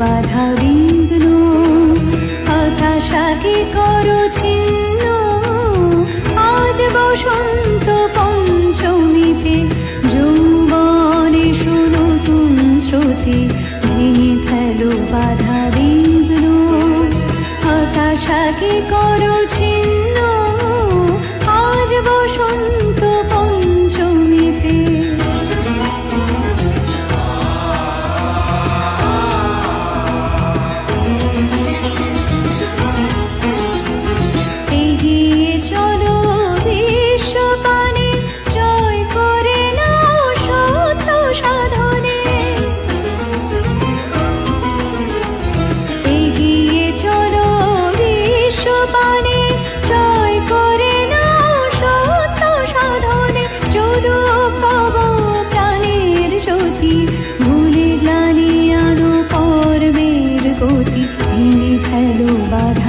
বাধা বিঘ্ন হতাশাকে করো ছিন্ন আজ বসন্ত পঞ্চমীতে যৌবনে শুনো তুম শ্রুতি ভেঙে ফেলো বাধা বিঘ্ন। হতাশাকে করো ভেঙে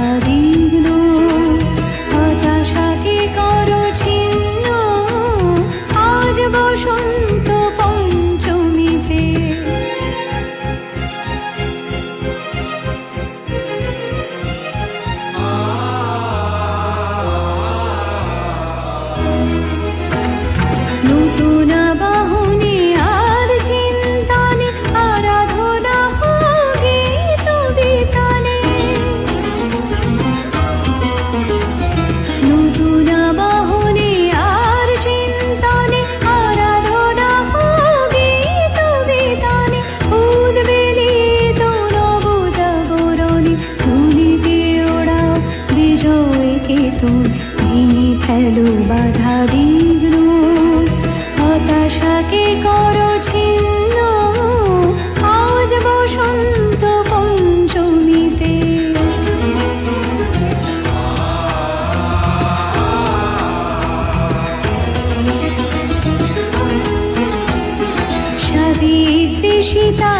ফেলো বাধা বিঘ্ন হতাশাকে করো ছিন্ন আজ বসন্ত পঞ্চমীতে। সাবিত্রী সীতা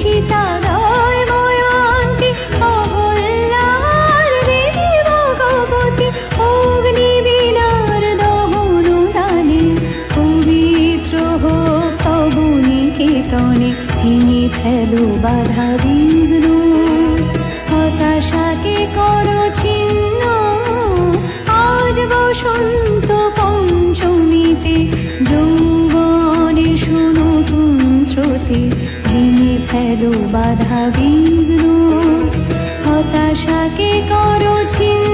সাবিত্রী সীতা ময়ন্তী অগ্নি বিনার দহন দানে পবিত্র হোক তব নিকেতনে, ভেঙে ফেলো বাধা বিঘ্ন। হতাশাকে করো ছিন্ন, আজ বসন্ত পঞ্চমীতে, যৌবনে শুনো তুম শ্রুতি ফেলো বাধা বিঘ্ন হতাশাকে করো ছিন্ন।